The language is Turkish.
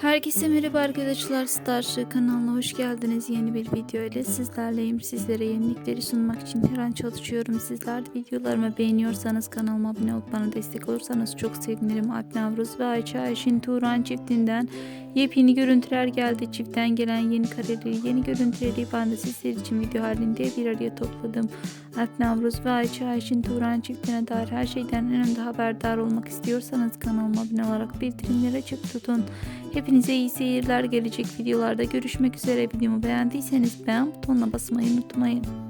Herkese merhaba arkadaşlar Starship kanalına hoş geldiniz. Yeni bir video ile sizlerleyim. Sizlere yenilikleri sunmak için her an çalışıyorum. Sizler de videolarımı beğeniyorsanız kanalıma abone olup bana destek olursanız çok sevinirim. Alp Navruz ve Ayça Ayşin Turan çiftinden yepyeni görüntüler geldi. Çiftten gelen yeni kareleri, yeni görüntüleri ben de sizler için video halinde bir araya topladım. Alp Navruz ve Ayça Ayşin Turan çiftine dair her şeyden en önde haberdar olmak istiyorsanız kanalıma abone olarak bildirimleri açık tutun. Hepinize iyi seyirler gelecek videolarda görüşmek üzere videomu beğendiyseniz beğen butonuna basmayı unutmayın.